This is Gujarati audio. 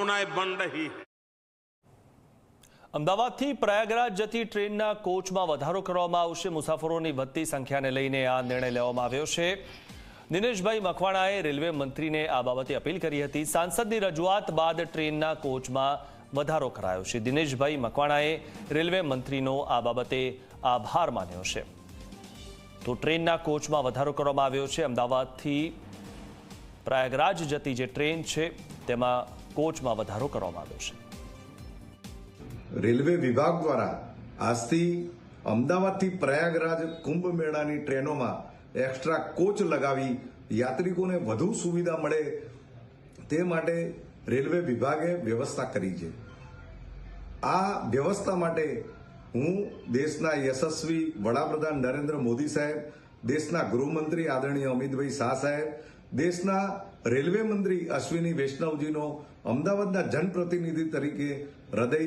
संभावनाएं बन रही है અમદાવાદથી પ્રયાગરાજ જતી ટ્રેનના કોચમાં વધારો કરવામાં આવશે મુસાફરોની વધતી સંખ્યાને લઈને આ નિર્ણય લેવામાં આવ્યો છે દિનેશભાઈ મકવાણાએ રેલવે મંત્રીને આ બાબતે અપીલ કરી હતી સાંસદની રજૂઆત બાદ ટ્રેનના કોચમાં વધારો કરાયો છે દિનેશભાઈ મકવાણાએ રેલવે મંત્રીનો આ બાબતે આભાર માન્યો છે તો ટ્રેનના કોચમાં વધારો કરવામાં આવ્યો છે અમદાવાદથી પ્રયાગરાજ જતી જે ટ્રેન છે તેમાં કોચમાં વધારો કરવામાં આવ્યો છે. રેલવે વિભાગ દ્વારા આજથી અમદાવાદથી પ્રયાગરાજ કુંભ મેળાની ટ્રેનોમાં એક્સ્ટ્રા કોચ લગાવી યાત્રિકોને વધુ સુવિધા મળે તે માટે રેલવે વિભાગે વ્યવસ્થા કરી છે. આ વ્યવસ્થા માટે હું દેશના યશસ્વી વડાપ્રધાન નરેન્દ્ર મોદી સાહેબ, દેશના ગૃહમંત્રી આદરણીય અમિતભાઈ શાહ સાહેબ દેશના રેલવે મંત્રી અશ્વિની વૈષ્ણવજીનો અમદાવાદના જનપ્રતિનિધિ તરીકે હૃદય